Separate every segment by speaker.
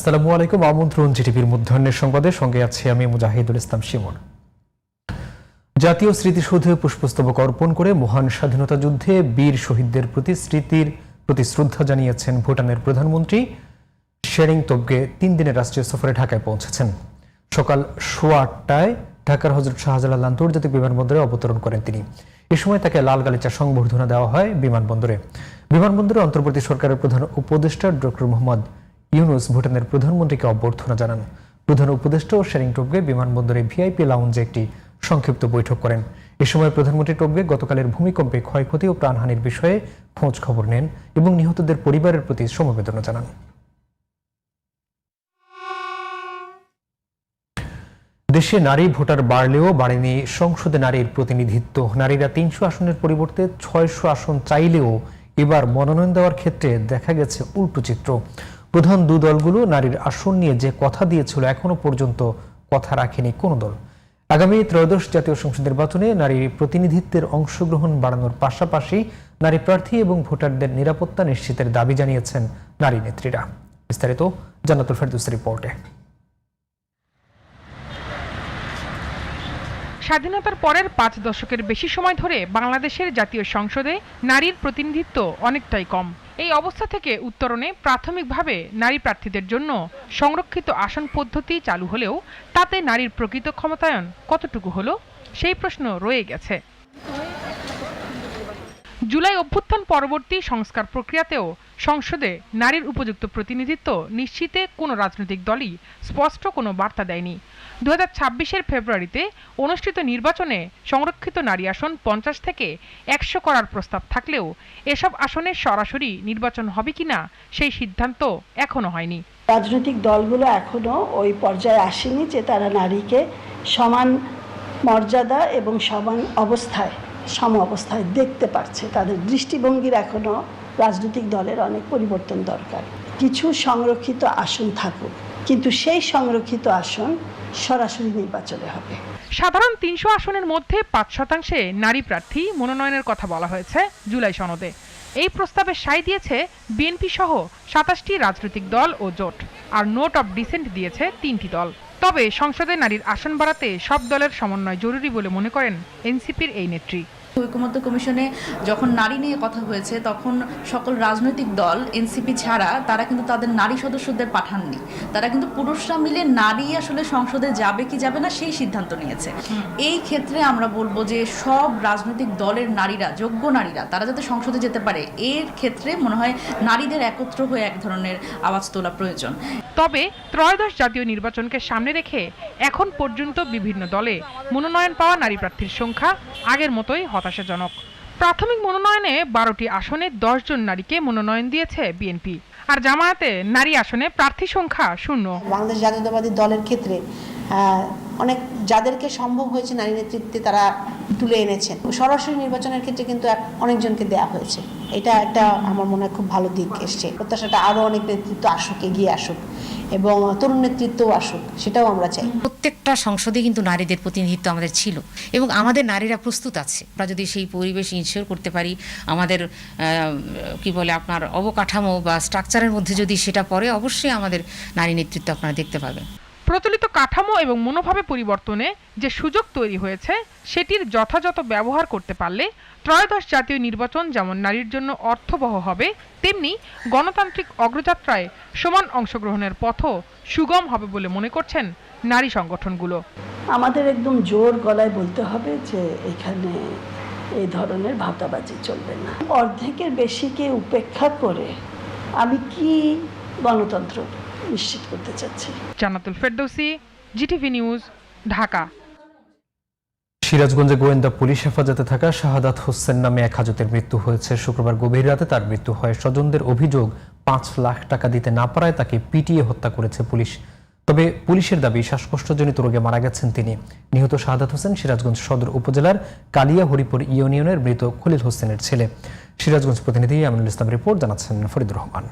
Speaker 1: আসসালামু আলাইকুম আমন্ত্রণ জিটিভির মধ্যাহ্নের সংবাদে সঙ্গে আছি আমি মুজাহিদুল ইসলাম শিমন জাতীয় স্মৃতিসৌধে পুষ্পস্তবক অর্পণ করে মহান স্বাধীনতা যুদ্ধে বীর শহীদদের প্রতি স্মৃতির প্রতি শ্রদ্ধা জানিয়েছেন ভুটানের প্রধানমন্ত্রী শেরিং তোবগে তিন দিনের রাষ্ট্রীয় সফরে ঢাকায় পৌঁছেছেন সকাল সোয়া আটটায় ঢাকার হজরত শাহজালাল আন্তর্জাতিক বিমানবন্দরে অবতরণ করেন তিনি এ সময় তাকে লাল গালিচা সংবর্ধনা দেওয়া হয় বিমানবন্দরে বিমানবন্দরে অন্তর্বর্তী সরকারের প্রধান উপদেষ্টা ডক্টর মোহাম্মদ ইউনুস ভুটানের প্রধানমন্ত্রীকে অভ্যর্থনা জানান প্রধান উপদেষ্টা ও শেরিং টোপগে বিমানবন্দরে ভিআইপি লাউঞ্জে একটি সংক্ষিপ্ত বৈঠক করেন এ সময় প্রধানমন্ত্রী টোপগে গতকালের ভূমিকম্পে ক্ষয়ক্ষতি ও প্রাণহানির বিষয়ে খোঁজ খবর নেন এবং নিহতদের পরিবারের প্রতি সমবেদনা জানান দেশে নারী ভোটার বাড়লেও বাড়েনি সংসদে নারীর প্রতিনিধিত্ব নারীরা তিনশো আসনের পরিবর্তে ছয়শ আসন চাইলেও এবার মনোনয়ন দেওয়ার ক্ষেত্রে দেখা গেছে উল্টো চিত্র প্রধান দু দলগুলো নারীর আসন নিয়ে যে কথা দিয়েছিল এখনো পর্যন্ত কথা রাখেনি কোনো দল আগামী ত্রয়োদশ জাতীয় সংসদ নির্বাচনে নারী প্রতিনিধিত্বের অংশগ্রহণ বাড়ানোর পাশাপাশি নারী প্রার্থী এবং ভোটারদের নিরাপত্তা নিশ্চিতের দাবি জানিয়েছেন নারী নেত্রীরা বিস্তারিত জান্নাতুল ফেরদুস রিপোর্টে
Speaker 2: স্বাধীনতার পরের পাঁচ দশকের বেশি সময় ধরে বাংলাদেশের জাতীয় সংসদে নারীর প্রতিনিধিত্ব অনেকটাই কম এই অবস্থা থেকে উত্তরণে প্রাথমিকভাবে নারী প্রার্থীদের জন্য সংরক্ষিত আসন পদ্ধতি চালু হলেও তাতে নারীর প্রকৃত ক্ষমতায়ন কতটুকু হলো সেই প্রশ্ন রয়ে গেছে জুলাই অভ্যুত্থান পরবর্তী সংস্কার প্রক্রিয়াতেও সংসদে নারীর উপযুক্ত প্রতিনিধিত্ব নিশ্চিতে কোনো রাজনৈতিক দলই স্পষ্ট কোনো বার্তা দেয়নি দু হাজার ফেব্রুয়ারিতে অনুষ্ঠিত নির্বাচনে সংরক্ষিত নারী আসন পঞ্চাশ থেকে একশো করার প্রস্তাব থাকলেও এসব আসনে সরাসরি নির্বাচন হবে কিনা সেই সিদ্ধান্ত এখনও হয়নি
Speaker 3: রাজনৈতিক দলগুলো এখনও ওই পর্যায়ে আসেনি যে তারা নারীকে সমান মর্যাদা এবং সমান অবস্থায় সম অবস্থায় দেখতে পারছে তাদের দৃষ্টিভঙ্গির এখনও রাজনৈতিক দলের অনেক পরিবর্তন দরকার কিছু সংরক্ষিত আসন থাকুক কিন্তু সেই সংরক্ষিত আসন সরাসরি নির্বাচনে হবে
Speaker 2: সাধারণ তিনশো আসনের মধ্যে পাঁচ শতাংশে নারী প্রার্থী মনোনয়নের কথা বলা হয়েছে জুলাই সনদে এই প্রস্তাবে সায় দিয়েছে বিএনপি সহ সাতাশটি রাজনৈতিক দল ও জোট আর নোট অব ডিসেন্ট দিয়েছে তিনটি দল তবে সংসদে নারীর আসন বাড়াতে সব দলের সমন্বয় জরুরি বলে মনে করেন এনসিপির এই নেত্রী
Speaker 4: ঐক্যমত্য কমিশনে যখন নারী নিয়ে কথা হয়েছে তখন সকল রাজনৈতিক দল এনসিপি ছাড়া তারা কিন্তু তাদের নারী সদস্যদের পাঠাননি তারা কিন্তু পুরুষরা মিলে নারী আসলে সংসদে যাবে কি যাবে না সেই সিদ্ধান্ত নিয়েছে এই ক্ষেত্রে আমরা বলবো যে সব রাজনৈতিক দলের নারীরা যোগ্য নারীরা তারা যাতে সংসদে যেতে পারে এর ক্ষেত্রে মনে হয় নারীদের একত্র হয়ে এক ধরনের আওয়াজ তোলা প্রয়োজন
Speaker 2: তবে ত্রয়োদশ জাতীয় নির্বাচনকে সামনে রেখে এখন পর্যন্ত বিভিন্ন দলে মনোনয়ন পাওয়া নারী প্রার্থীর সংখ্যা আগের মতোই হতাশ হতাশাজনক প্রাথমিক মনোনয়নে বারোটি আসনে জন নারীকে মনোনয়ন দিয়েছে বিএনপি আর জামায়াতে নারী আসনে প্রার্থী সংখ্যা শূন্য
Speaker 5: বাংলাদেশ জাতীয়তাবাদী দলের ক্ষেত্রে অনেক যাদেরকে সম্ভব হয়েছে নারী নেতৃত্বে তারা তুলে এনেছেন সরাসরি নির্বাচনের ক্ষেত্রে কিন্তু অনেকজনকে দেয়া হয়েছে এটা একটা আমার মনে হয় খুব ভালো দিক এসছে প্রত্যাশাটা আরও অনেক নেতৃত্ব আসুক এগিয়ে আসুক এবং তরুণ নেতৃত্ব আসুক সেটাও আমরা চাই
Speaker 6: প্রত্যেকটা সংসদে কিন্তু নারীদের প্রতিনিধিত্ব আমাদের ছিল এবং আমাদের নারীরা প্রস্তুত আছে আমরা যদি সেই পরিবেশ ইনশিওর করতে পারি আমাদের কি বলে আপনার অবকাঠামো বা স্ট্রাকচারের মধ্যে যদি সেটা পড়ে অবশ্যই আমাদের নারী নেতৃত্ব আপনারা দেখতে পাবেন
Speaker 2: প্রচলিত কাঠামো এবং মনোভাবে পরিবর্তনে যে সুযোগ তৈরি হয়েছে সেটির যথাযথ ব্যবহার করতে পারলে ত্রয়োদশ জাতীয় নির্বাচন যেমন নারীর জন্য অর্থবহ হবে তেমনি গণতান্ত্রিক অগ্রযাত্রায় সমান অংশগ্রহণের পথও সুগম হবে বলে মনে করছেন নারী সংগঠনগুলো
Speaker 3: আমাদের একদম জোর গলায় বলতে হবে যে এখানে এই ধরনের ভাতাবাজি চলবে না অর্ধেকের বেশিকে উপেক্ষা করে আমি কি গণতন্ত্র নিশ্চিত করতে চাচ্ছি
Speaker 2: জানাতুল ফেরদৌসি জিটিভি নিউজ ঢাকা
Speaker 1: সিরাজগঞ্জে গোয়েন্দা পুলিশ হেফাজতে থাকা শাহাদাত হোসেন নামে এক হাজতের মৃত্যু হয়েছে শুক্রবার গভীর রাতে তার মৃত্যু হয় স্বজনদের অভিযোগ পাঁচ লাখ টাকা দিতে না পারায় তাকে পিটিয়ে হত্যা করেছে পুলিশ তবে পুলিশের দাবি শ্বাসকষ্টজনিত রোগে মারা গেছেন তিনি নিহত শাহাদাত হোসেন সিরাজগঞ্জ সদর উপজেলার কালিয়া হরিপুর ইউনিয়নের মৃত খলিল হোসেনের ছেলে সিরাজগঞ্জ প্রতিনিধি আমিনুল ইসলাম রিপোর্ট জানাচ্ছেন ফরিদুর রহমান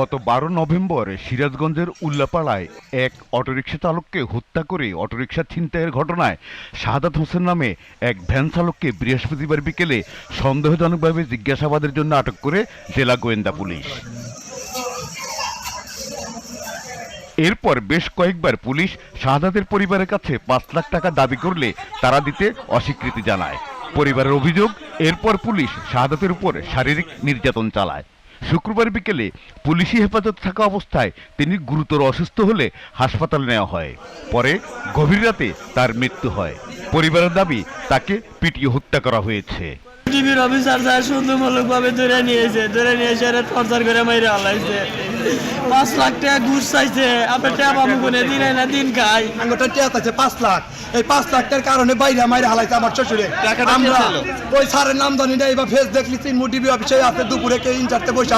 Speaker 7: গত বারো নভেম্বর সিরাজগঞ্জের উল্লাপাড়ায় এক অটোরিকশা চালককে হত্যা করে অটোরিকশা ছিনতাইয়ের ঘটনায় শাহাদাত হোসেন নামে এক ভ্যান চালককে বৃহস্পতিবার বিকেলে সন্দেহজনকভাবে জিজ্ঞাসাবাদের জন্য আটক করে জেলা গোয়েন্দা পুলিশ এরপর বেশ কয়েকবার পুলিশ শাহাদাতের পরিবারের কাছে পাঁচ লাখ টাকা দাবি করলে তারা দিতে অস্বীকৃতি জানায় পরিবারের অভিযোগ এরপর পুলিশ শাহাদাতের উপর শারীরিক নির্যাতন চালায় শুক্রবার বিকেলে পুলিশি হেফাজত থাকা অবস্থায় তিনি গুরুতর অসুস্থ হলে হাসপাতাল নেওয়া হয় পরে গভীর রাতে তার মৃত্যু হয় পরিবারের দাবি তাকে পিটিয়ে হত্যা করা হয়েছে
Speaker 8: অফিসার ধরে নিয়েছে ধরে নিয়ে টর্চার করে মাইরে পাঁচ লাখ টাকা ঘুষ চাইছে আপনার ট্যাপ আমি কোনে দিন না দিন খাই
Speaker 9: ট্যাপ আছে পাঁচ লাখ এই পাঁচ কারণে বাইরে মাইরে হালাইছে আমার শ্বশুরে আমরা ওই নাম জানি না এবার ফেস দেখলি অফিসে আছে দুপুরে কে বসে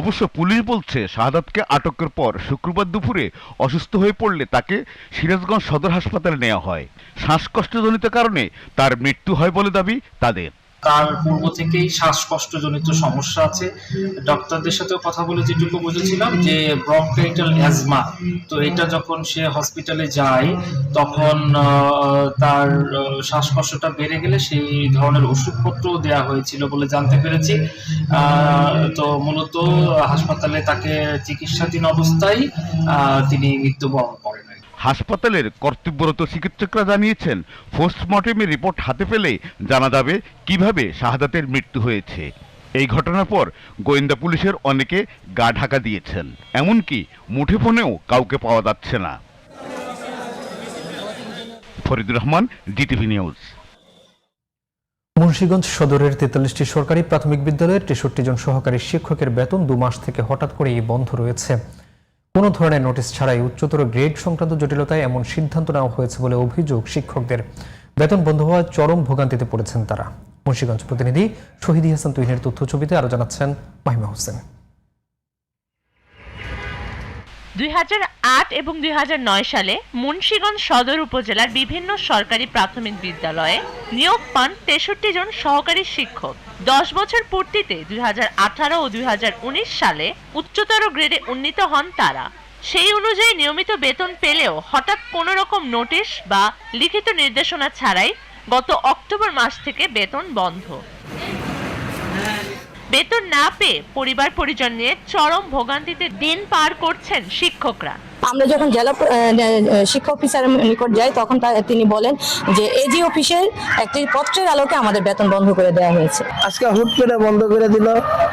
Speaker 7: অবশ্য পুলিশ বলছে শাহাদাতকে আটকের পর শুক্রবার দুপুরে অসুস্থ হয়ে পড়লে তাকে সিরাজগঞ্জ সদর হাসপাতালে নেওয়া হয় শ্বাসকষ্টজনিত কারণে তার মৃত্যু হয় বলে দাবি তাদের
Speaker 10: তার পূর্ব থেকেই শ্বাসকষ্টজনিত সমস্যা আছে ডক্টরদের সাথেও কথা বলে যেটুকু বুঝেছিলাম যে ব্রঙ্কাইটাল অ্যাজমা তো এটা যখন সে হসপিটালে যায় তখন তার শ্বাসকষ্টটা বেড়ে গেলে সেই ধরনের ওষুধপত্রও দেওয়া হয়েছিল বলে জানতে পেরেছি তো মূলত হাসপাতালে তাকে চিকিৎসাধীন অবস্থায় তিনি মৃত্যুবরণ করেন
Speaker 7: হাসপাতালের কর্তব্যরত চিকিৎসকরা জানিয়েছেন পোস্টমর্টেমের রিপোর্ট হাতে পেলে জানা যাবে কিভাবে শাহাদাতের মৃত্যু হয়েছে এই ঘটনার পর গোয়েন্দা পুলিশের অনেকে গা ঢাকা দিয়েছেন এমনকি মুঠোফোনেও কাউকে পাওয়া যাচ্ছে না
Speaker 1: ফরিদুর রহমান জিটিভি নিউজ মুন্সীগঞ্জ সদরের তেতাল্লিশটি সরকারি প্রাথমিক বিদ্যালয়ের তেষট্টি জন সহকারী শিক্ষকের বেতন দু মাস থেকে হঠাৎ করেই বন্ধ রয়েছে কোনো ধরনের নোটিশ ছাড়াই উচ্চতর গ্রেড সংক্রান্ত জটিলতায় এমন সিদ্ধান্ত নেওয়া হয়েছে বলে অভিযোগ শিক্ষকদের বেতন বন্ধ হওয়ায় চরম ভোগান্তিতে পড়েছেন তারা মুন্সীগঞ্জ প্রতিনিধি শহীদ হাসান তুহিনের ছবিতে আরো জানাচ্ছেন মাহিমা হোসেন
Speaker 2: দুই এবং দুই সালে মুন্সীগঞ্জ সদর উপজেলার বিভিন্ন সরকারি প্রাথমিক বিদ্যালয়ে নিয়োগ পান তেষট্টি জন সহকারী শিক্ষক দশ বছর পূর্তিতে দুই ও দুই সালে উচ্চতর গ্রেডে উন্নীত হন তারা সেই অনুযায়ী নিয়মিত বেতন পেলেও হঠাৎ কোনো রকম নোটিশ বা লিখিত নির্দেশনা ছাড়াই গত অক্টোবর মাস থেকে বেতন বন্ধ বেতন না পেয়ে পরিবার পরিজন নিয়ে চরম ভোগান্তিতে দিন পার করছেন শিক্ষকরা
Speaker 11: আমরা যখন জেলা শিক্ষা অফিসারের নিকট যাই তখন তিনি বলেন যে এজি অফিসের একটি পত্রের আলোকে আমাদের বেতন বন্ধ করে দেওয়া হয়েছে
Speaker 12: আজকে হুট করে বন্ধ করে দিল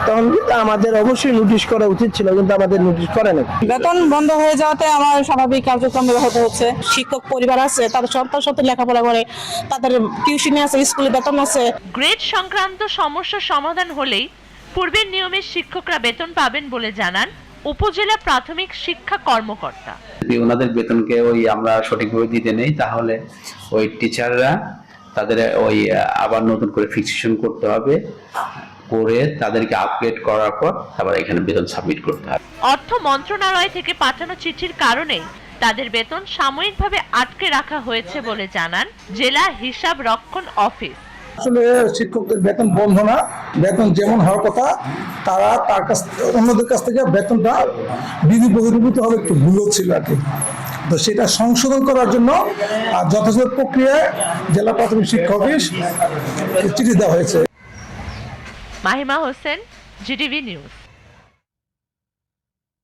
Speaker 12: তখন আমাদের অবশ্যই নোটিশ করা উচিত ছিল কিন্তু আমাদের নোটিশ করে না
Speaker 13: বেতন বন্ধ হয়ে যাওয়াতে আমার স্বাভাবিক কার্যক্রম ব্যাহত হচ্ছে শিক্ষক পরিবার আছে তাদের সন্তান সন্তান লেখাপড়া করে তাদের টিউশনে আছে স্কুলে বেতন আছে
Speaker 2: গ্রেড সংক্রান্ত সমস্যা সমাধান হলেই পূর্বের নিয়মে শিক্ষকরা বেতন পাবেন বলে জানান উপজেলা প্রাথমিক শিক্ষা কর্মকর্তা
Speaker 14: যদি ওনাদের বেতনকে ওই আমরা সঠিকভাবে দিতে নেই তাহলে ওই টিচাররা তাদের ওই আবার নতুন করে ফিক্সেশন করতে হবে করে তাদেরকে আপগ্রেড করার পর আবার এখানে বেতন সাবমিট করতে হবে
Speaker 2: অর্থ মন্ত্রণালয় থেকে পাঠানো চিঠির কারণে তাদের বেতন সাময়িকভাবে আটকে রাখা হয়েছে বলে জানান জেলা হিসাব রক্ষণ অফিস
Speaker 15: আসলে শিক্ষকদের বেতন বন্ধ না বেতন যেমন হওয়ার কথা তারা তার কাছ অন্যদের কাছ থেকে বেতনটা বিধি বহির্ভূত হবে একটু ভুল ছিল আর কি তো সেটা সংশোধন করার জন্য যথাযথ প্রক্রিয়ায় জেলা প্রাথমিক শিক্ষা অফিস চিঠি দেওয়া হয়েছে
Speaker 2: মাহিমা হোসেন জিটিভি নিউজ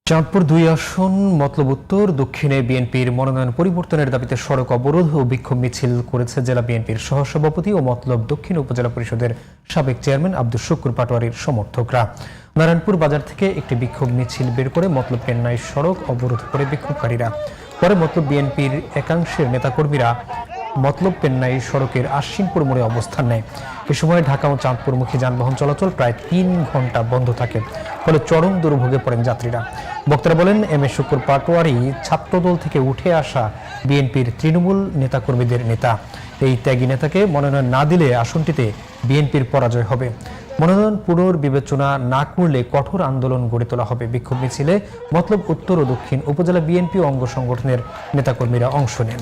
Speaker 1: চাঁদপুর দুই আসন মতলব উত্তর দক্ষিণে বিএনপির মনোনয়ন পরিবর্তনের দাবিতে সড়ক অবরোধ ও বিক্ষোভ মিছিল করেছে জেলা বিএনপির সহসভাপতি ও মতলব দক্ষিণ উপজেলা পরিষদের সাবেক চেয়ারম্যান আব্দুল শুকুর পাটোয়ারির সমর্থকরা নারায়ণপুর বাজার থেকে একটি বিক্ষোভ মিছিল বের করে মতলব কেন্নাই সড়ক অবরোধ করে বিক্ষোভকারীরা পরে মতলব বিএনপির একাংশের নেতাকর্মীরা মতলব পেন্নাই সড়কের আশ্বিনপুর মোড়ে অবস্থান নেয় এ সময় ঢাকা ও চাঁদপুরমুখী যানবাহন চলাচল প্রায় তিন ঘন্টা বন্ধ থাকে ফলে চরম দুর্ভোগে পড়েন যাত্রীরা বক্তারা বলেন এম এস শুক্র পাটোয়ারি ছাত্রদল থেকে উঠে আসা বিএনপির তৃণমূল নেতাকর্মীদের নেতা এই ত্যাগী নেতাকে মনোনয়ন না দিলে আসনটিতে বিএনপির পরাজয় হবে মনোনয়ন পুনর্বিবেচনা না করলে কঠোর আন্দোলন গড়ে তোলা হবে বিক্ষোভ মিছিলে মতলব উত্তর ও দক্ষিণ উপজেলা বিএনপি অঙ্গ সংগঠনের নেতাকর্মীরা অংশ নেন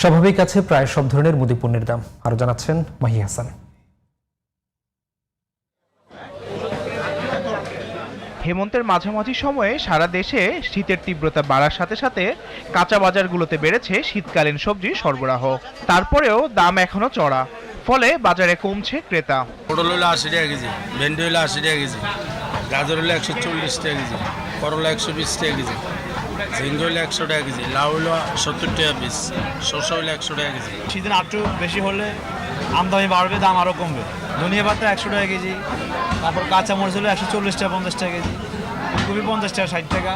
Speaker 1: স্বাভাবিক আছে প্রায় সব ধরনের মুদি পণ্যের দাম আরো জানাচ্ছেন মাহি হাসান
Speaker 2: হেমন্তের মাঝামাঝি সময়ে সারা দেশে শীতের তীব্রতা বাড়ার সাথে সাথে কাঁচা বাজারগুলোতে বেড়েছে শীতকালীন সবজি সরবরাহ তারপরেও দাম এখনো চড়া ফলে বাজারে কমছে ক্রেতা
Speaker 16: পটল হলো আশি টাকা কেজি ভেন্ডি হলো আশি টাকা কেজি গাজর হলো একশো চল্লিশ টাকা কেজি করলা একশো বিশ টাকা কেজি ঝিঙ্গি হলো একশো টাকা কেজি লাউ হলো সত্তর টাকা পিস শসা হলো একশো টাকা কেজি শীতের আটটু বেশি হলে আমদানি বাড়বে দাম আরও কমবে ধনিয়া পাতা একশো টাকা কেজি তারপর কাঁচামরিচ হলো একশো চল্লিশ টাকা পঞ্চাশ টাকা কেজি ফুলকপি পঞ্চাশ টাকা ষাট টাকা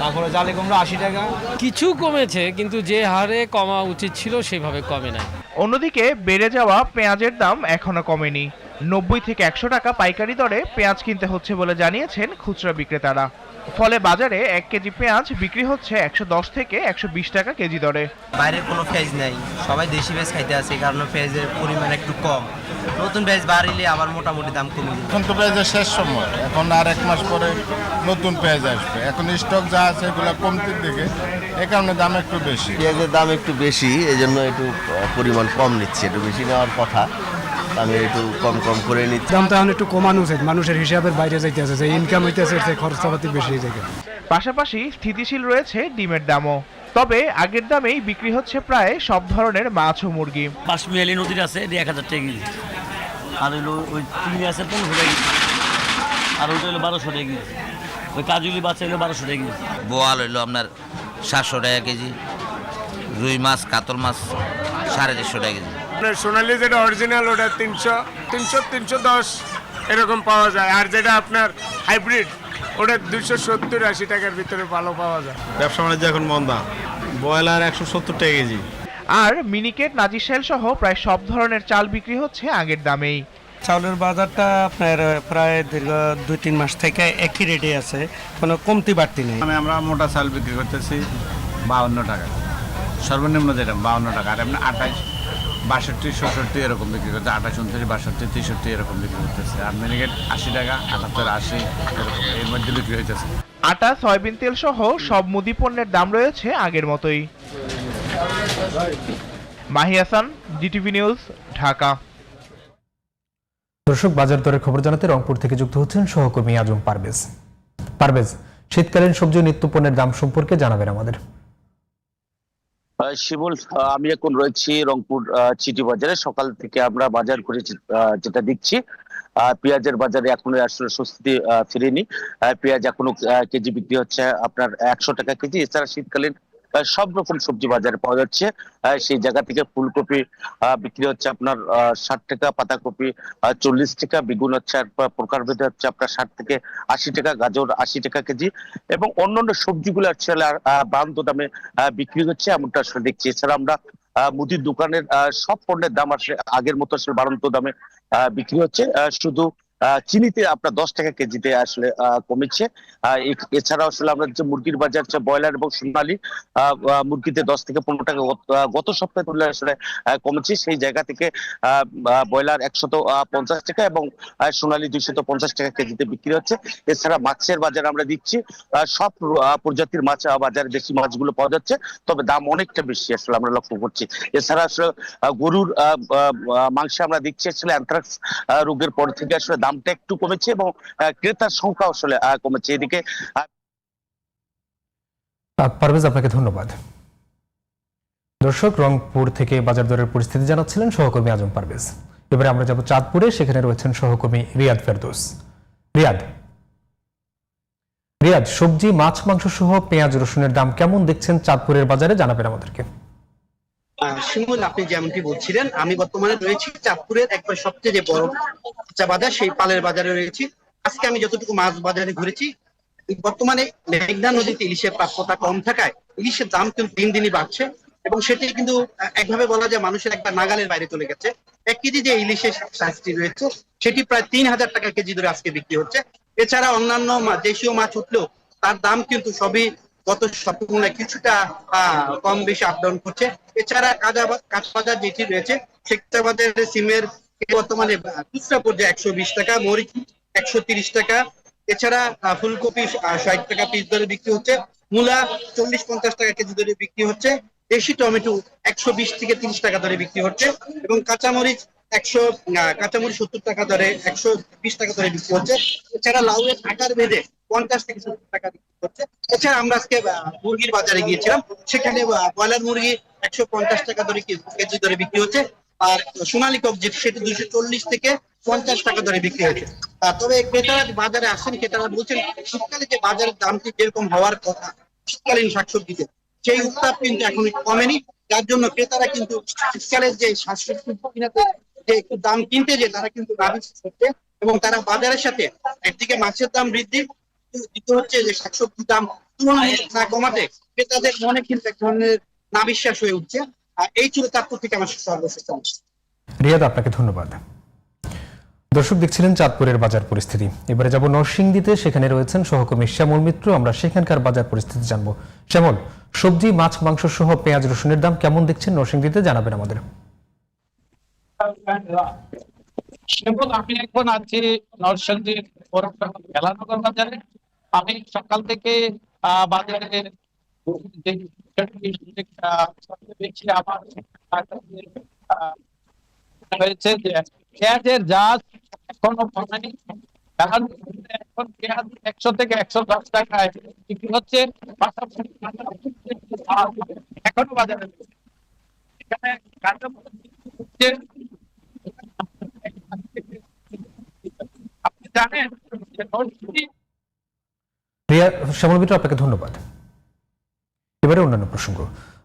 Speaker 16: তারপরে জালে
Speaker 17: কুমড়ো আশি টাকা কিছু কমেছে কিন্তু যে হারে কমা উচিত ছিল সেভাবে কমে না
Speaker 2: অন্যদিকে বেড়ে যাওয়া পেঁয়াজের দাম এখনো কমেনি নব্বই থেকে একশো টাকা পাইকারি দরে পেঁয়াজ কিনতে হচ্ছে বলে জানিয়েছেন খুচরা বিক্রেতারা ফলে বাজারে এক কেজি পেঁয়াজ বিক্রি হচ্ছে একশো দশ থেকে একশো বিশ টাকা কেজি দরে
Speaker 18: বাইরের কোনো পেঁয়াজ নেই সবাই দেশি পেঁয়াজ খাইতে আছে কারণ পেঁয়াজের পরিমাণ একটু কম নতুন পেঁয়াজ বাড়িলে আবার মোটামুটি দাম কমে যাবে
Speaker 19: এখন তো পেঁয়াজের শেষ সময় এখন আর এক মাস পরে নতুন পেঁয়াজ আসবে এখন স্টক যা আছে এগুলো কমতির দিকে এ কারণে দাম একটু বেশি
Speaker 20: পেঁয়াজের দাম একটু বেশি এই জন্য একটু পরিমাণ কম নিচ্ছে একটু বেশি নেওয়ার কথা আমি একটু কম কম করে নিচ্ছি
Speaker 21: দামটা এখন একটু কমানো উচিত মানুষের হিসাবের বাইরে যাইতেছে যে ইনকাম হইতেছে সে খরচাপাতি বেশি থেকে
Speaker 2: পাশাপাশি স্থিতিশীল রয়েছে ডিমের দামও তবে আগের দামেই বিক্রি হচ্ছে প্রায় সব ধরনের মাছ ও মুরগি
Speaker 22: পাশমিয়ালি নদীর আছে এক হাজার টাকা কেজি আর হলো ওই চিংড়ি আছে পনেরোশো টাকা কেজি আর ওইটা হলো বারোশো টাকা কেজি ওই কাজুলি বাচ্চা হলো বারোশো টাকা কেজি বোয়াল হইলো আপনার সাতশো টাকা কেজি রুই মাছ কাতল মাছ সাড়ে দেড়শো টাকা কেজি আপনার সোনালি যেটা অরিজিনাল ওটা তিনশো তিনশো তিনশো দশ এরকম পাওয়া যায় আর যেটা আপনার হাইব্রিড ওটা দুশো সত্তর আশি টাকার ভিতরে ভালো পাওয়া যায় ব্যবসা বাণিজ্য এখন মন্দা ব্রয়লার একশো সত্তর টাকা কেজি আর মিনিকেট নাজিশেল সহ প্রায় সব ধরনের চাল বিক্রি হচ্ছে আগের দামেই চাউলের বাজারটা আপনার প্রায় দীর্ঘ দুই তিন মাস থেকে একই রেটে আছে কোনো কমতি বাড়তি নেই মানে আমরা মোটা চাল বিক্রি করতেছি বাউন্ন টাকা সর্বনিম্ন যেটা বাউন্ন টাকা আর এমনি আঠাইশ বাষট্টি ষষট্টি এরকম বিক্রি করতে আঠাশ উনত্রিশ বাষট্টি তেষট্টি এরকম বিক্রি করতেছে আর মিনিকেট আশি টাকা আটাত্তর আশি এরকম এর মধ্যে বিক্রি হইতেছে আটা সয়াবিন তেল সহ সব মুদি পণ্যের দাম রয়েছে আগের মতোই মাহি হাসান ডিটিভি নিউজ ঢাকা দর্শক বাজার দরের খবর জানাতে রংপুর থেকে যুক্ত হচ্ছেন সহকর্মী আজম পারভেজ পারভেজ শীতকালীন সবজি নিত্য পণ্যের দাম সম্পর্কে জানাবেন আমাদের শিবুল আমি এখন রয়েছি রংপুর চিটি বাজারে সকাল থেকে আমরা বাজার করে যেটা দেখছি পেঁয়াজের বাজারে এখনো আসলে স্বস্তি ফিরেনি পেঁয়াজ এখনো কেজি বিক্রি হচ্ছে আপনার একশো টাকা কেজি এছাড়া শীতকালীন সব রকম সবজি বাজারে পাওয়া যাচ্ছে সেই জায়গা থেকে ফুলকপি বিক্রি হচ্ছে আপনার ষাট টাকা পাতাকপি চল্লিশ টাকা বেগুন হচ্ছে আর ভেদে হচ্ছে আপনার ষাট থেকে আশি টাকা গাজর আশি টাকা কেজি এবং অন্যান্য সবজিগুলো আসলে বান্ধ দামে বিক্রি হচ্ছে এমনটা আসলে দেখছি এছাড়া আমরা মুদির দোকানের সব পণ্যের দাম আসলে আগের মতো আসলে বাড়ন্ত দামে বিক্রি হচ্ছে শুধু চিনিতে আপনার দশ টাকা কেজিতে আসলে কমেছে এছাড়া আসলে আমরা যে মুরগির বাজার যে ব্রয়লার এবং সোনালি মুরগিতে দশ থেকে পনেরো টাকা গত সপ্তাহে তুলে আসলে কমেছে সেই জায়গা থেকে ব্রয়লার একশত পঞ্চাশ টাকা এবং সোনালি দুইশত পঞ্চাশ টাকা কেজিতে বিক্রি হচ্ছে এছাড়া মাছের বাজার আমরা দিচ্ছি সব প্রজাতির মাছ বাজারে দেশি মাছগুলো পাওয়া যাচ্ছে তবে দাম অনেকটা বেশি আসলে আমরা লক্ষ্য করছি এছাড়া আসলে গরুর মাংস আমরা দিচ্ছি আসলে অ্যান্থ্রাক্স রোগের পর থেকে আসলে দাম দামটা একটু কমেছে এবং ক্রেতার সংখ্যা আসলে কমেছে এদিকে পারভেজ আপনাকে ধন্যবাদ দর্শক রংপুর থেকে বাজার দরের পরিস্থিতি জানাচ্ছিলেন সহকর্মী আজম পারভেজ এবারে আমরা যাব চাঁদপুরে সেখানে রয়েছেন সহকর্মী রিয়াদ ফেরদোস রিয়াদ
Speaker 1: রিয়াদ সবজি মাছ মাংস সহ পেঁয়াজ রসুনের দাম কেমন দেখছেন চাঁদপুরের বাজারে জানাবেন আমাদেরকে
Speaker 23: শিমুল আপনি যেমনটি বলছিলেন আমি বর্তমানে রয়েছি চাঁদপুরের একবার সবচেয়ে যে বড় কাঁচা বাজার সেই পালের বাজারে রয়েছি আজকে আমি যতটুকু মাছ বাজারে ঘুরেছি বর্তমানে মেঘনা নদীতে ইলিশের প্রাপ্যতা কম থাকায় ইলিশের দাম কিন্তু দিন দিনই বাড়ছে এবং সেটি কিন্তু একভাবে বলা যায় মানুষের একবার নাগালের বাইরে চলে গেছে এক কেজি যে ইলিশের সাইজটি রয়েছে সেটি প্রায় তিন হাজার টাকা কেজি ধরে আজকে বিক্রি হচ্ছে এছাড়া অন্যান্য দেশীয় মাছ উঠলেও তার দাম কিন্তু সবই গত সপ্তাহে কিছুটা কম বেশি আপডাউন করছে এছাড়া কাঁচাবাজার যেটি রয়েছে সেক্তাবাদের সিমের বর্তমানে খুচরা পর্যায়ে একশো বিশ টাকা মরিচ একশো তিরিশ টাকা এছাড়া ফুলকপি ষাট টাকা পিস ধরে বিক্রি হচ্ছে মূলা চল্লিশ পঞ্চাশ টাকা কেজি ধরে বিক্রি হচ্ছে দেশি টমেটো একশো বিশ থেকে তিরিশ টাকা দরে বিক্রি হচ্ছে এবং কাঁচামরিচ একশো কাঁচামরিচ সত্তর টাকা দরে একশো বিশ টাকা দরে বিক্রি হচ্ছে এছাড়া লাউয়ের আকার বেঁধে পঞ্চাশ থেকে সত্তর টাকা বিক্রি করছে এছাড়া আমরা আজকে মুরগির বাজারে গিয়েছিলাম সেখানে ব্রয়লার মুরগি একশো পঞ্চাশ টাকা ধরে কেজি ধরে বিক্রি হচ্ছে আর সোনালী কক যে সেটি দুশো চল্লিশ থেকে পঞ্চাশ টাকা ধরে বিক্রি হয়েছে তবে ক্রেতারা বাজারে আসেন ক্রেতারা বলছেন শীতকালে যে বাজারের দামটি যেরকম হওয়ার কথা শীতকালীন শাকসবজিতে সেই উত্তাপ কিন্তু এখন কমেনি যার জন্য ক্রেতারা কিন্তু শীতকালের যে শাকসবজি যে একটু দাম কিনতে যে তারা কিন্তু নাবিস হচ্ছে এবং তারা বাজারের সাথে একদিকে মাছের দাম বৃদ্ধি দ্বিতীয় হচ্ছে যে শাকসবজির দাম না কমাতে ক্রেতাদের মনে কিন্তু এক ধরনের না বিশ্বাস হয়ে উঠছে আর এই ছিল আমার সর্বশেষ রিয়াদ আপনাকে ধন্যবাদ দর্শক দেখছিলেন চাঁদপুরের বাজার পরিস্থিতি এবারে যাব নরসিংদীতে সেখানে রয়েছেন সহকর্মী শ্যামল মিত্র আমরা সেখানকার বাজার পরিস্থিতি জানব শ্যামল সবজি মাছ মাংস সহ পেঁয়াজ রসুনের দাম কেমন দেখছেন নরসিংদীতে জানাবেন আমাদের এখন আছি নরসিংদীর বাজারে আমি সকাল থেকে বাজারে দেখছি আমার এখন একশো থেকে একশো দশ টাকায় হচ্ছে বাজারে আপনি জানেন আপনাকে ধন্যবাদ এবারে অন্যান্য প্রসঙ্গ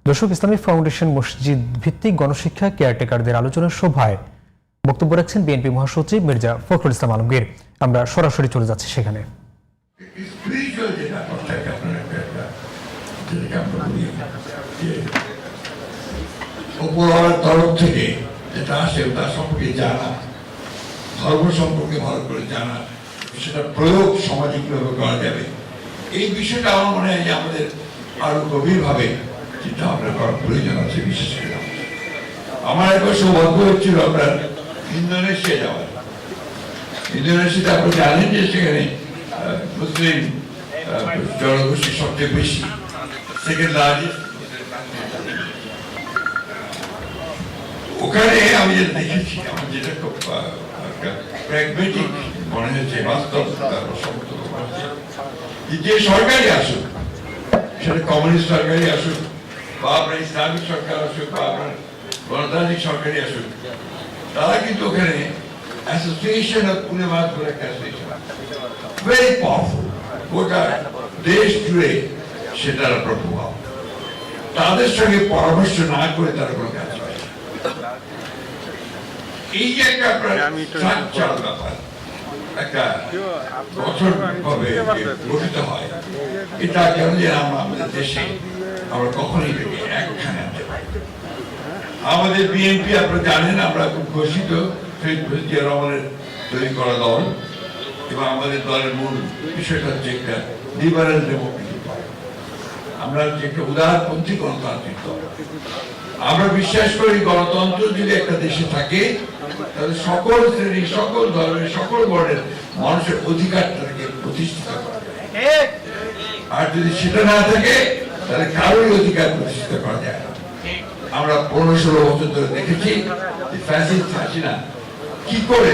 Speaker 23: দর্শক ইসলামী ফাউন্ডেশন মসজিদ ভিত্তিক গণশিক্ষা কেয়ারটেকারদের আলোচনা সভায় বক্তব্য রাখছেন বিএনপি মহাসচিব মির্জা ফখরুল ইসলাম আলমগীর আমরা সরাসরি চলে যাচ্ছি সেখানে তরফ থেকে যেটা আসে সম্পর্কে জানা ধর্ম সম্পর্কে ভালো করে জানা সেটা প্রয়োগ সামাজিকভাবে করা যাবে এই বিষয়টা আমার মনে হয় যে আমাদের আরো গভীরভাবে চিন্তা ভাবনা করার প্রয়োজন আছে বিশেষ করে আমার একবার সৌভাগ্য হচ্ছিল আপনার ইন্দোনেশিয়া যাওয়ার ইন্দোনেশিয়াতে আপনি জানেন যে সেখানে মুসলিম জনগোষ্ঠী সবচেয়ে বেশি সেকেন্ড লার্জেস্ট ওখানে আমি যেটা দেখেছি আমার যেটা খুব মনে হয়েছে বাস্তব সমর্থক যে সরকারই আসুক সেটা কমিউনিস্ট সরকারই আসুক বা আপনার ইসলামিক সরকার আসুক বা আপনার গণতান্ত্রিক সরকারই আসুক তারা কিন্তু ওখানে অ্যাসোসিয়েশন অফ পুনেবাদ বলে একটা অ্যাসোসিয়েশন ভেরি পাওয়ারফুল গোটা দেশ জুড়ে সেটার প্রভাব তাদের সঙ্গে পরামর্শ না করে তারা কোনো কাজ হয় এই যে একটা আপনার ব্যাপার একটা গঠন গঠিত হয় এটা কেন যে আমাদের দেশে আমরা একখানে আনতে পারি আমাদের বিএনপি আপনারা জানেন আমরা খুব ঘোষিত শহীদ ফজিয়া রহমানের তৈরি করা দল এবং আমাদের দলের মূল বিষয়টা হচ্ছে একটা লিবারেল ডেমোক্রেটিক দল আমরা হচ্ছে একটা উদারপন্থী গণতান্ত্রিক দল আমরা বিশ্বাস করি গণতন্ত্র যদি একটা দেশে থাকে তাহলে সকল শ্রেণী সকল ধর্মের সকল বর্ণের মানুষের অধিকারটাকে প্রতিষ্ঠিত করা আর যদি সেটা না থাকে তাহলে কারোর অধিকার প্রতিষ্ঠিত করা যায় না আমরা পনেরো ষোলো বছর ধরে দেখেছি ফ্যাসিস্ট কি করে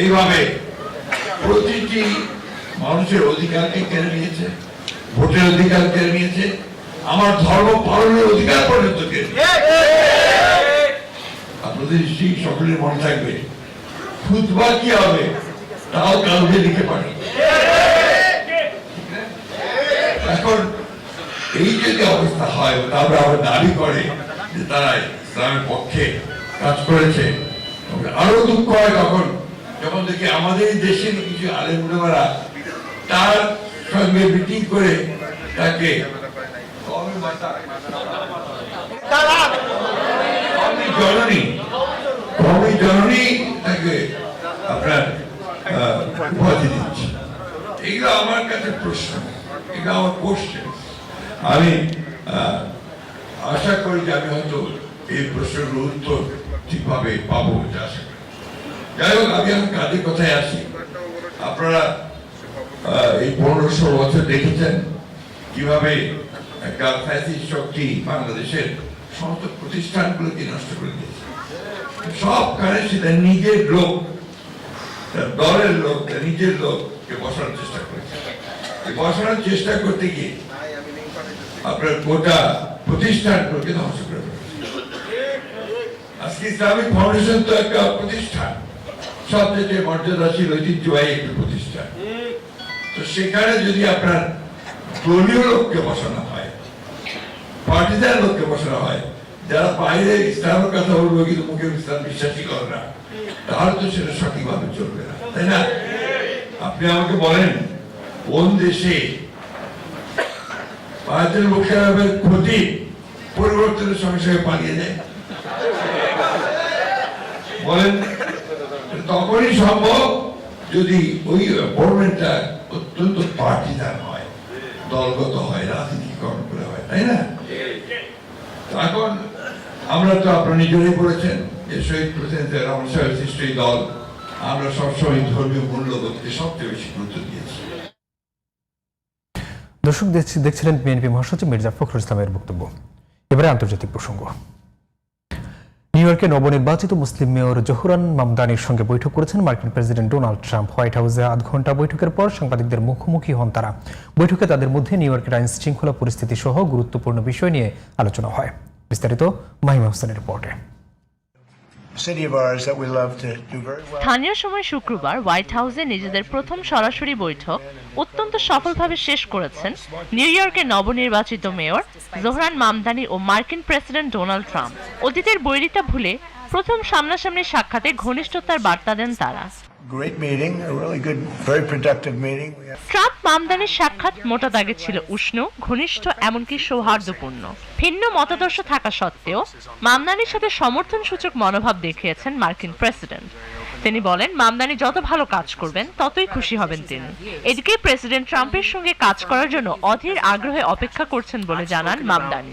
Speaker 23: এইভাবে প্রতিটি মানুষের অধিকারকে কেড়ে নিয়েছে ভোটের অধিকার কেড়ে নিয়েছে আমার ধর্ম পালনের অধিকার পর্যন্ত কেড়ে নিয়েছে প্রতিষ্ঠি সকলের মনে থাকবে খুতবা কি হবে তাও কাউকে দিতে পারে এখন এই যদি অবস্থা হয় তারপরে আবার দাবি করে যে তারা ইসলামের পক্ষে কাজ করেছে আরো দুঃখ হয় তখন যখন দেখি আমাদের দেশের কিছু আলেমুলামারা তার সঙ্গে মিটিং করে তাকে জননী ভূমি জননী তাকে আপনার উপাধি দিচ্ছে এগুলো আমার কাছে প্রশ্ন এগুলো আমার কোশ্চেন আমি আশা করি যে আমি হয়তো এই প্রশ্নের উত্তর ঠিকভাবে পাবো এটা যাই হোক আমি এখন কাজের কথায় আসি আপনারা এই পনেরোশো বছর দেখেছেন কিভাবে একটা ফ্যাসি শক্তি বাংলাদেশের সমস্ত প্রতিষ্ঠানগুলোকে নষ্ট করে দিয়েছে সবখানে সেটা নিজের লোক দলের লোক নিজের লোককে বসানোর চেষ্টা করেছে বসানোর চেষ্টা করতে গিয়ে আপনার গোটা প্রতিষ্ঠানগুলোকে ধ্বংস করে আজকে ইসলামিক ফাউন্ডেশন তো একটা প্রতিষ্ঠান সবচেয়ে মর্যাদাশীল ঐতিহ্যবাহী একটি প্রতিষ্ঠান তো সেখানে যদি আপনার দলীয় লোককে বসানো হয় পার্টিদার লোককে বসানো হয় যারা বাইরে ইসলামের কথা বলবো কিন্তু মুখে ইসলাম বিশ্বাসী করে না তাহলে তো সেটা সঠিকভাবে চলবে না তাই না আপনি আমাকে বলেন কোন দেশে পাঁচজন মুখের ক্ষতি পরিবর্তনের সঙ্গে সঙ্গে পালিয়ে যায় বলেন তখনই সম্ভব যদি ওই গভর্নমেন্টটা অত্যন্ত পার্টিদার হয় দলগত হয় রাজনীতিকরণ করে হয় তাই না এখন আমরা তো আপনার নিজেরাই বলেছেন যে শহীদ প্রেসিডেন্ট রহমান সাহেব সৃষ্ট দল আমরা সবসময় ধর্মীয় মূল্যবোধকে সবচেয়ে বেশি গুরুত্ব দিয়েছি দর্শক দেখছিলেন বিএনপি মহাসচিব মির্জা ফখরুল ইসলামের বক্তব্য এবারে আন্তর্জাতিক প্রসঙ্গ নিউ ইয়র্কে নবনির্বাচিত মুসলিম মেয়র জহুরান মামদানির সঙ্গে বৈঠক করেছেন মার্কিন প্রেসিডেন্ট ডোনাল্ড ট্রাম্প হোয়াইট হাউসে আধ ঘন্টা বৈঠকের পর সাংবাদিকদের মুখোমুখি হন তারা বৈঠকে তাদের মধ্যে নিউ ইয়র্কের আইন শৃঙ্খলা পরিস্থিতি সহ গুরুত্বপূর্ণ বিষয় নিয়ে আলোচনা হয় বিস্তারিত মাহিমা হোসেনের রিপোর্টে স্থানীয় সময় শুক্রবার হোয়াইট হাউসে নিজেদের প্রথম সরাসরি বৈঠক অত্যন্ত সফলভাবে শেষ করেছেন নিউ ইয়র্কের নবনির্বাচিত মেয়র জোহরান মামদানি ও মার্কিন প্রেসিডেন্ট ডোনাল্ড ট্রাম্প অতীতের বৈরিতা ভুলে প্রথম সামনাসামনি সাক্ষাতে ঘনিষ্ঠতার বার্তা দেন তারা ট্রাম্প মামদানের সাক্ষাৎ মোটা দাগে ছিল উষ্ণ ঘনিষ্ঠ এমনকি সৌহার্দ্যপূর্ণ ভিন্ন মতাদর্শ থাকা সত্ত্বেও মামদানির সাথে সমর্থন সূচক মনোভাব দেখিয়েছেন মার্কিন প্রেসিডেন্ট তিনি বলেন মামদানি যত ভালো কাজ করবেন ততই খুশি হবেন তিনি এদিকে প্রেসিডেন্ট ট্রাম্পের সঙ্গে কাজ করার জন্য অধীর আগ্রহে অপেক্ষা করছেন বলে জানান মামদানি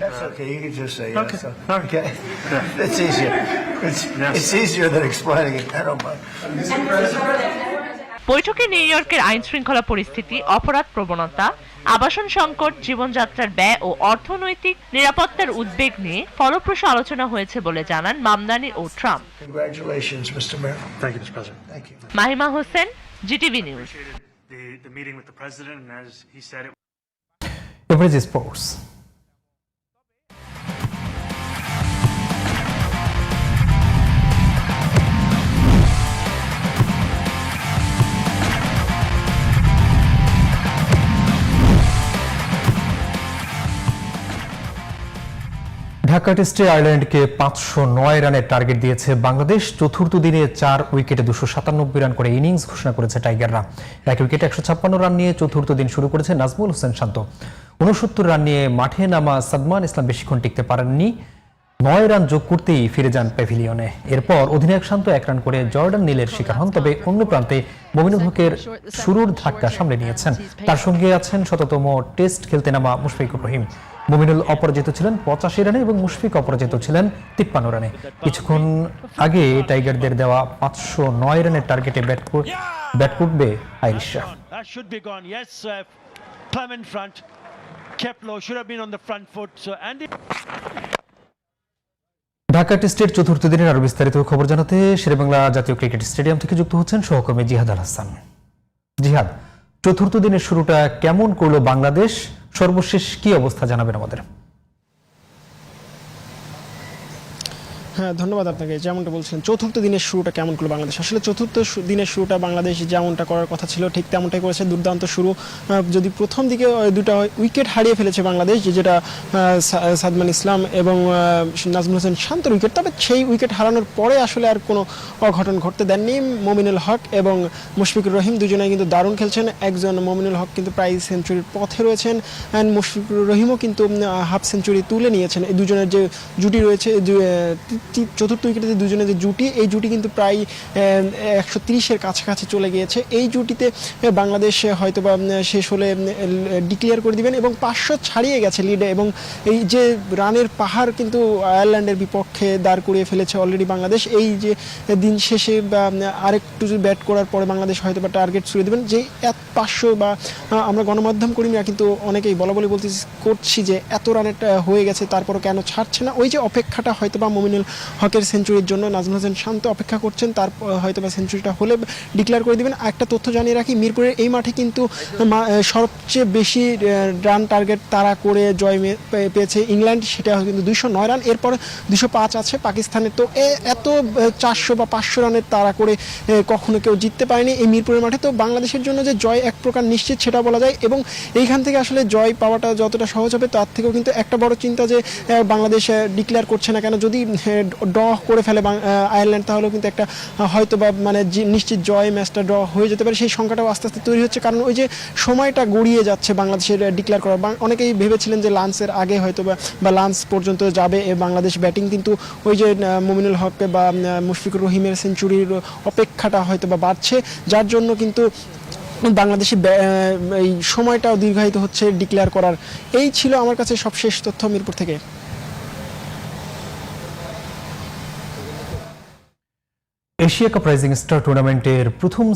Speaker 23: বৈঠকে নিউ ইয়র্কের আইন শৃঙ্খলা পরিস্থিতি অপরাধ প্রবণতা আবাসন সংকট জীবনযাত্রার ব্যয় ও অর্থনৈতিক নিরাপত্তার উদ্বেগ নিয়ে ফলপ্রসূ আলোচনা হয়েছে বলে জানান মামদানি ও Trump Mahima Hossain GTV news The, the meeting with the president, and as he said, it. Dhaka টেস্টে আয়ারল্যান্ডকে পাঁচশো নয় রানের টার্গেট দিয়েছে বাংলাদেশ চতুর্থ দিনে চার উইকেটে দুশো সাতানব্বই রান করে ইনিংস ঘোষণা করেছে টাইগাররা এক উইকেটে একশো ছাপ্পান্ন রান নিয়ে চতুর্থ দিন শুরু করেছে নাজমুল হোসেন শান্ত উনসত্তর রান নিয়ে মাঠে নামা সাদমান ইসলাম বেশিক্ষণ টিকতে পারেননি নয় রান যোগ করতেই ফিরে যান প্যাভিলিয়নে এরপর অধিনায়ক শান্ত এক রান করে জর্ডান নীলের শিকার হন তবে অন্য প্রান্তে মমিনুল হকের শুরুর ধাক্কা সামলে নিয়েছেন তার সঙ্গে আছেন শততম টেস্ট খেলতে নামা মুশফিকুর রহিম মমিনুল অপরাজিত ছিলেন পঁচাশি রানে এবং মুশফিক অপরাজিত ছিলেন তিপ্পান্ন রানে কিছুক্ষণ আগে টাইগারদের দেওয়া পাঁচশো নয় রানের টার্গেটে ব্যাট ব্যাট করবে আইরিশা Clem front. should have been on the front foot. So Andy. Dhaka টেস্টের চতুর্থ দিনের আরো বিস্তারিত খবর জানাতে শেরেবাংলা জাতীয় ক্রিকেট স্টেডিয়াম থেকে যুক্ত হচ্ছেন সহকর্মী জিহাদ আল হাসান জিহাদ চতুর্থ দিনের শুরুটা কেমন করলো বাংলাদেশ সর্বশেষ কি অবস্থা জানাবেন আমাদের হ্যাঁ ধন্যবাদ আপনাকে যেমনটা বলছিলেন চতুর্থ দিনের শুরুটা কেমন করলো বাংলাদেশ আসলে চতুর্থ দিনের শুরুটা বাংলাদেশ যেমনটা করার কথা ছিল ঠিক তেমনটাই করেছে দুর্দান্ত শুরু যদি প্রথম দিকে দুটা উইকেট হারিয়ে ফেলেছে বাংলাদেশ যেটা সাদমান ইসলাম এবং নাজমুল হোসেন শান্তর উইকেট তবে সেই উইকেট হারানোর পরে আসলে আর কোনো অঘটন ঘটতে দেননি মমিনুল হক এবং মুশফিকুর রহিম দুজনে কিন্তু দারুণ খেলছেন একজন মমিনুল হক কিন্তু প্রায় সেঞ্চুরির পথে রয়েছেন অ্যান্ড মুশফিকুর রহিমও কিন্তু হাফ সেঞ্চুরি তুলে নিয়েছেন এই দুজনের যে জুটি রয়েছে চতুর্থ উইকেটে দুজনের যে জুটি এই জুটি কিন্তু প্রায় একশো তিরিশের কাছাকাছি চলে গিয়েছে এই জুটিতে বাংলাদেশ বা শেষ হলে ডিক্লিয়ার করে দিবেন এবং পাঁচশো ছাড়িয়ে গেছে লিডে এবং এই যে রানের পাহাড় কিন্তু আয়ারল্যান্ডের বিপক্ষে দাঁড় করিয়ে ফেলেছে অলরেডি বাংলাদেশ এই যে দিন শেষে বা আরেকটু ব্যাট করার পরে বাংলাদেশ হয়তো বা টার্গেট ছুড়ে দেবেন যে এক পাঁচশো বা আমরা গণমাধ্যম কর্মীরা কিন্তু অনেকেই বলা বলে বলতে করছি যে এত রানের হয়ে গেছে তারপরও কেন ছাড়ছে না ওই যে অপেক্ষাটা হয়তো বা মমিনুল হকের সেঞ্চুরির জন্য নাজম হোসেন শান্ত অপেক্ষা করছেন তার হয়তো বা সেঞ্চুরিটা হলে ডিক্লেয়ার করে দেবেন একটা তথ্য জানিয়ে রাখি মিরপুরের এই মাঠে কিন্তু সবচেয়ে বেশি রান টার্গেট তারা করে জয় পেয়েছে ইংল্যান্ড সেটা কিন্তু দুইশো নয় রান এরপর দুশো পাঁচ আছে পাকিস্তানের তো এত চারশো বা পাঁচশো রানের তারা করে কখনো কেউ জিততে পারেনি এই মিরপুরের মাঠে তো বাংলাদেশের জন্য যে জয় এক প্রকার নিশ্চিত সেটা বলা যায় এবং এইখান থেকে আসলে জয় পাওয়াটা যতটা সহজ হবে তার থেকেও কিন্তু একটা বড় চিন্তা যে বাংলাদেশ ডিক্লেয়ার করছে না কেন যদি ড্র করে ফেলে আয়ারল্যান্ড তাহলেও কিন্তু একটা হয়তো বা মানে নিশ্চিত জয় ম্যাচটা ড্র হয়ে যেতে পারে সেই সংখ্যাটাও আস্তে আস্তে তৈরি হচ্ছে কারণ ওই যে সময়টা গড়িয়ে যাচ্ছে বাংলাদেশের ডিক্লেয়ার করা অনেকেই ভেবেছিলেন যে লান্সের আগে হয়তো বা লান্স পর্যন্ত যাবে বাংলাদেশ ব্যাটিং কিন্তু ওই যে মুমিনুল হক বা মুশফিকুর রহিমের সেঞ্চুরির অপেক্ষাটা হয়তো বা বাড়ছে যার জন্য কিন্তু বাংলাদেশে এই সময়টাও দীর্ঘায়িত হচ্ছে ডিক্লেয়ার করার এই ছিল আমার কাছে সবশেষ তথ্য মিরপুর থেকে এশিয়া কাপ রাইজিং স্টার টুর্নামেন্টের প্রথম